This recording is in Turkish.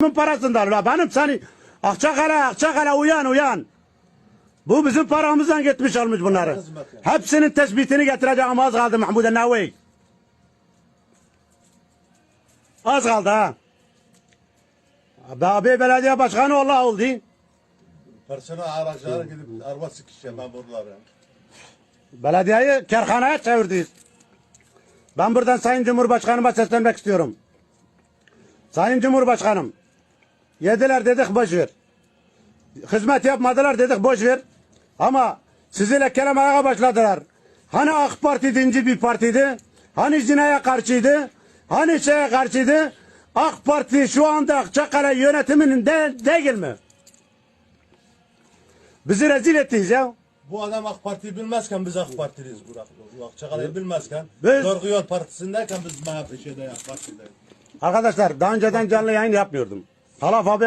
Kimin parasından la benim seni Akçakale Akçakale uyan uyan. Bu bizim paramızdan gitmiş almış bunları. Hepsinin tespitini getireceğim az kaldı Mahmud Navi. Az kaldı ha. Abi, belediye başkanı Allah oldu. Personel araçlara gidip araba sıkışıyor memurlar ya. Belediyeyi kerhaneye çevirdiniz. Ben buradan Sayın Cumhurbaşkanıma seslenmek istiyorum. Sayın Cumhurbaşkanım, yediler dedik boş ver. Hizmet yapmadılar dedik boş ver. Ama sizi lekelemeye başladılar. Hani AK Parti dinci bir partiydi? Hani zinaya karşıydı? Hani şeye karşıydı? AK Parti şu anda Akçakale yönetiminin de, değil mi? Bizi rezil ettiniz ya. Bu adam AK Parti'yi bilmezken biz AK Partiliyiz Burak. Bu Akçakala'yı bilmezken. Biz- Doğru Yol Partisi'ndeyken biz MHP şeyde AK Parti'deyiz. Arkadaşlar daha önceden canlı yayın yapmıyordum. Halaf abi